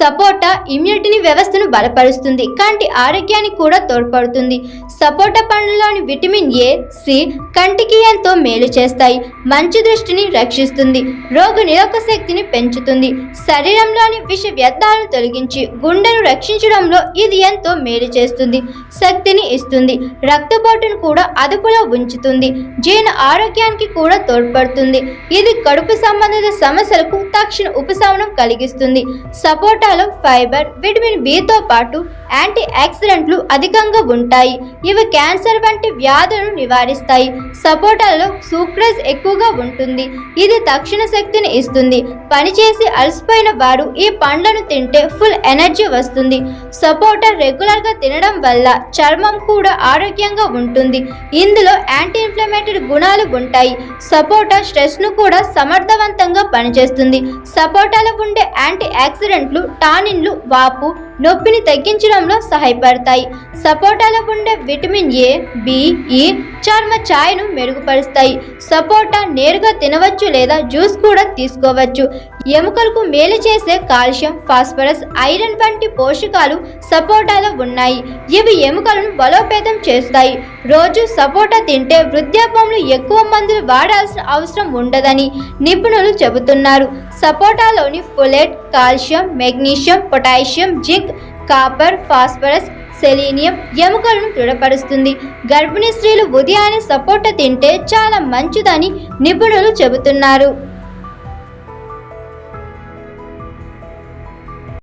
సపోటా ఇమ్యూనిటీని వ్యవస్థను బలపరుస్తుంది కంటి ఆరోగ్యానికి కూడా తోడ్పడుతుంది. సపోటా పండ్లలోని విటమిన్ ఏ సి కంటికి ఎంతో మేలు చేస్తాయి మంచి దృష్టిని రక్షిస్తుంది రోగ నిరోధక శక్తిని పెంచుతుంది. శరీరంలోని విష వ్యర్థాలను తొలగించి గుండెను రక్షించడంలో ఇది ఎంతో మేలు చేస్తుంది శక్తిని ఇస్తుంది రక్తపోటును కూడా అదుపులో ఉంచుతుంది జీర్ణ ఆరోగ్యానికి కూడా తోడ్పడుతుంది. ఇది కడుపు సంబంధిత సమస్యలకు తక్షణ ఉపశమనం కలిగిస్తుంది. సపోటా సపోటాలో ఫైబర్ విటమిన్ బితో పాటు యాంటీ ఆక్సిడెంట్లు అధికంగా ఉంటాయి. ఇవి క్యాన్సర్ వంటి వ్యాధులను నివారిస్తాయి. సపోటాలో సూక్రేజ్ ఎక్కువగా ఉంటుంది. ఇది తక్షణ శక్తిని ఇస్తుంది. పనిచేసి అలసిపోయిన వారు ఈ పండ్లను తింటే ఫుల్ ఎనర్జీ వస్తుంది. సపోటా రెగ్యులర్గా తినడం వల్ల చర్మం కూడా ఆరోగ్యంగా ఉంటుంది. ఇందులో యాంటీ ఇన్ఫ్లమేటరీ గుణాలు ఉంటాయి. సపోటా స్ట్రెస్ను కూడా సమర్థవంతంగా పనిచేస్తుంది. సపోటాలో ఉండే యాంటీ యాక్సిడెంట్లు టానిన్లు వాపు నొప్పిని తగ్గించడంలో సహాయపడతాయి. సపోటాలో ఉండే విటమిన్ ఏ బిఈ ఈ చర్మ ఛాయను మెరుగుపరుస్తాయి. సపోటా నేరుగా తినవచ్చు లేదా జ్యూస్ కూడా తీసుకోవచ్చు. ఎముకలకు మేలు చేసే కాల్షియం ఫాస్ఫరస్ ఐరన్ వంటి పోషకాలు సపోటాలో ఉన్నాయి. ఇవి ఎముకలను బలోపేతం చేస్తాయి. రోజు సపోటా తింటే వృద్ధాపంలో ఎక్కువ మందులు వాడాల్సిన అవసరం ఉండదని నిపుణులు చెబుతున్నారు. సపోటాలోని folate calcium magnesium potassium zinc copper phosphorus selenium ఎముకలను దృఢపరుస్తుంది. గర్భిణీ స్త్రీలు ఉదయాన్నే సపోటా తింటే చాలా మంచిదని నిపుణులు చెబుతున్నారు.